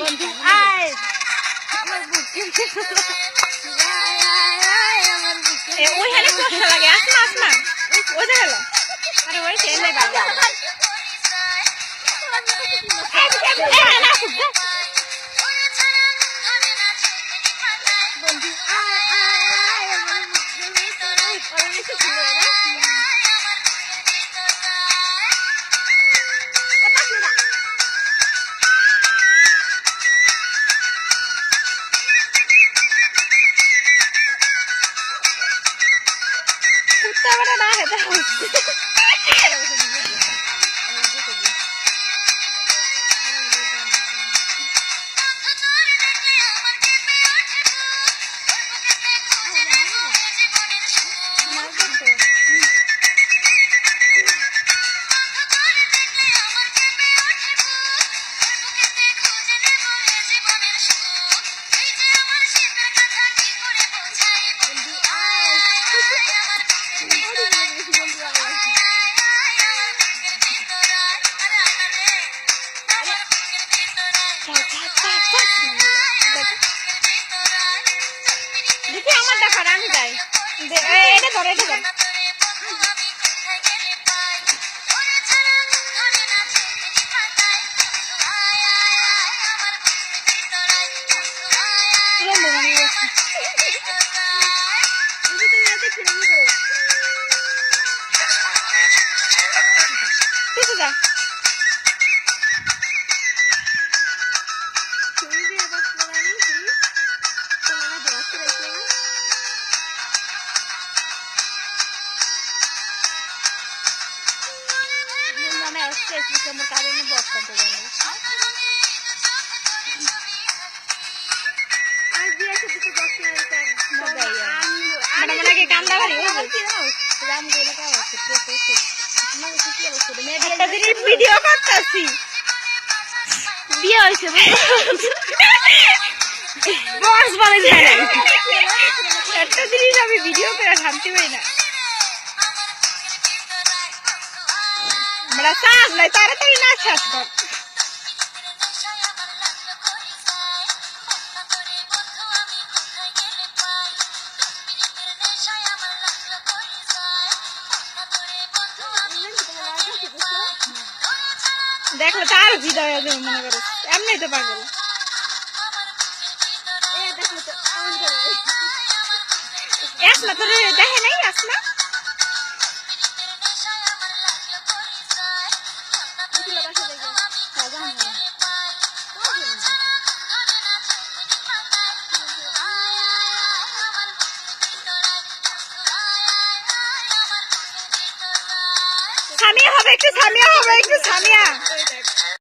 বন্ধু আয় আমার বুকে এ, ওইখানে কষ্ট লাগে আসমা আসমা ওই যে গেল আরে ওই সে নেই বাবা বন্ধু আয় আয় আয় আমার বুকে তোরাই পরমেশে ছিল না কুত্তা বেটা না খেতে বন্ধু এটা ধর এটা ধর লম্বা ভাঙি গেছে। ভিডিও করতেছি। বিয়ে হয়েছে বস বলে যায় একটা জিনিস আমি ভিডিও করে শান্তি পাই না। আমরা চাষ নাই, তাড়াতাড়ি না শেষ কর। দেখলে তার ভিড় হয়ে মনে করো। এমনি তো পাগল। আসমা তোর দেখে নাই আসমা সামিয়া হবে একটু সামিয়া হবে একটু সামিয়া।